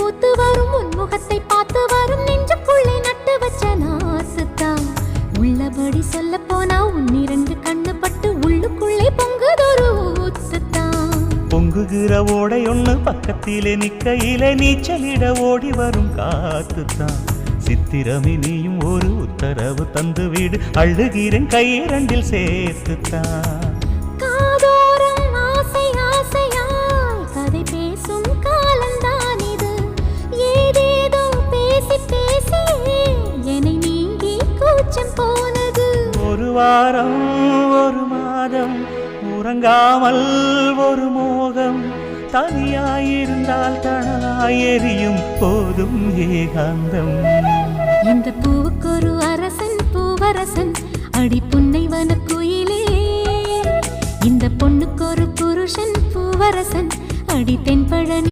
பூத்து வரும் உன் முகத்தை பார்த்து வரும் நெஞ்சுக்குள்ளே நட்டு வச்ச நாசுத்தான் உள்ளபடி சொல்ல போனா உன் இரண்டு கண்ணு பட்டு உள்ளுக்குள்ளே பொங்குதொரு ஊத்துத்தான் பொங்குகிற ஓடை ஒண்ணு பக்கத்திலே நிக்கையிலே நீச்சலிட ஓடி வரும் காத்துத்தான் சித்திரமே நீயும் ஒரு உத்தரவு தந்து வீடு. அழுகிறேன் கையிரண்டில் சேர்த்துத்தான் வாரம் ஒரு மாதம். உறங்காமல் ஒரு மோகம். தனியாயிருந்தால் தனலாய் போதும் ஏகாந்தம். இந்த பூவுக்கொரு அரசன் பூவரசன் அடி புன்னைவன குயிலே இந்த பொண்ணுக்கொரு புருஷன் பூவரசன் அடி தென்பழனி